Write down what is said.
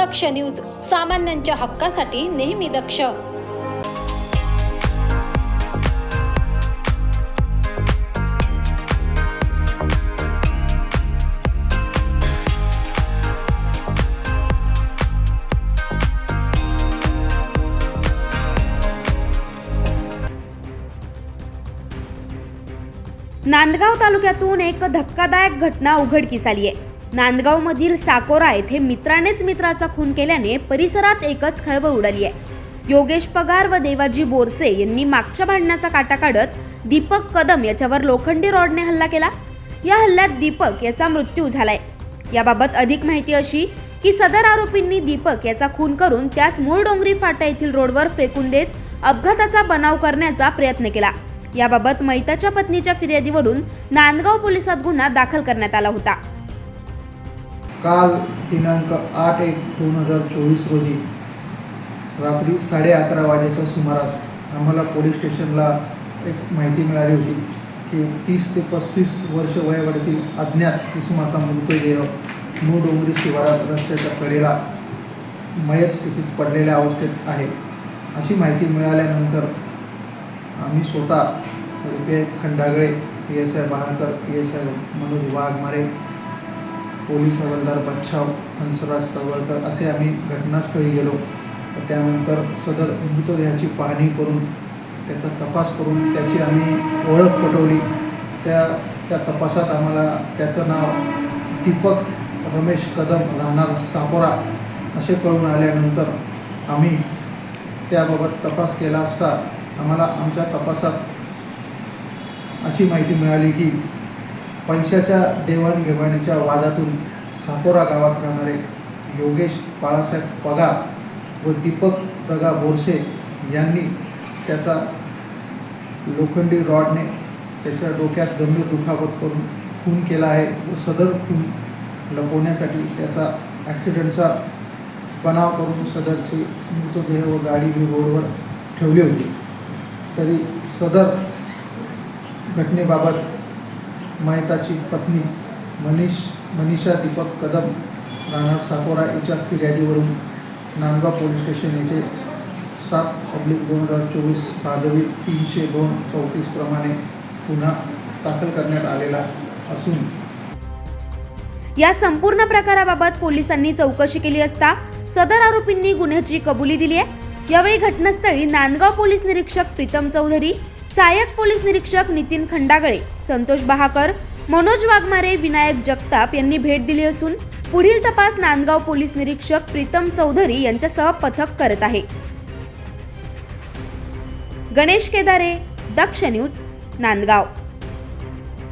दक्ष news सामान्यांच्या हक्कासाठी नेहमी दक्ष. नांदगाव तालुक्यातून एक धक्कादायक घटना उघडकीस आली आहे नांदगावमधील साकोरा येथे मित्रानेच मित्राचा खून केल्याने परिसरात एकच खळबळ उडाली आहे. योगेश पगार व देवाजी बोरसे यांनी मागच्या भांडणाचा काटा काढत दीपक कदम याच्यावर लोखंडी रॉडने हल्ला केला. या हल्ल्यात दीपक याचा मृत्यू झालाय. याबाबत अधिक माहिती अशी की सदर आरोपींनी दीपक याचा खून करून त्यास मूळ डोंगरी फाटा येथील रोडवर फेकून देत अपघाताचा बनाव करण्याचा प्रयत्न केला. याबाबत मैताच्या पत्नीच्या फिर्यादीवरून नांदगाव पोलिसात गुन्हा दाखल करण्यात आला होता. काल दिनांक आठ एक दोन हजार चोवीस रोजी रात्री साडे अकरा वाजेच्या सुमारास आम्हाला पोलीस स्टेशनला एक माहिती मिळाली होती की तीस ते पस्तीस वर्ष वयोगटातील अज्ञात इसमाचा मृतदेह मूळ डोंगरी शिवारात रस्त्याच्या कडेला मयत स्थितीत पडलेल्या अवस्थेत आहे. अशी माहिती मिळाल्यानंतर आम्ही स्वतः P I Khandagale P S I Balakar P S I Manoj Waghmare police हवालदार बच्छाव हंसराज तळवळकर असे आम्ही घटनास्थळी गेलो. त्यानंतर सदर मृतदेहाची पाहणी करून त्याचा तपास करून त्याची आम्ही ओळख पटवली. त्या त्या तपासात आम्हाला त्याचं नाव दीपक रमेश कदम राहणार सापोरा असे कळून आल्यानंतर आम्ही त्याबाबत तपास केला असता आम्हाला आमच्या तपासात अशी माहिती मिळाली की पैशाच्या देवाणघेवाणीच्या वादातून सापोरा गावात राहणारे योगेश बाळासाहेब पगार व दीपक दगा बोरसे यांनी त्याचा लोखंडी रॉडने त्याच्या डोक्यात गंभीर दुखापत करून खून केला आहे व सदर खून लपवण्यासाठी त्याचा ॲक्सिडेंटचा बनाव करून सदरची मृतदेह व गाडी ही रोडवर ठेवली होती. तरी सदर घटनेबाबत मयताची पत्नी मनीष मनीषा दीपक कदम राहणार साकोरा हिच्या फिर्यादीवरून नांदगाव पोलीस स्टेशन येथे सात पब्लिक दोन हजार चोवीस भादवी तीनशे दोन चौतीस प्रमाणे गुन्हा दाखल करण्यात आलेला असून या संपूर्ण प्रकाराबाबत पोलिसांनी चौकशी केली असता सदर आरोपींनी गुन्ह्याची कबुली दिली आहे. यावेळी घटनास्थळी नांदगाव पोलीस निरीक्षक प्रीतम चौधरी सहाय्यक पोलीस निरीक्षक नितीन खंडागळे संतोष बहाकर मनोज वाघमारे विनायक जगताप यांनी भेट दिली असून पुढील तपास नांदगाव पोलीस निरीक्षक प्रीतम चौधरी यांच्यासह पथक करत आहे. गणेश केदारे दक्ष न्यूज नांदगाव.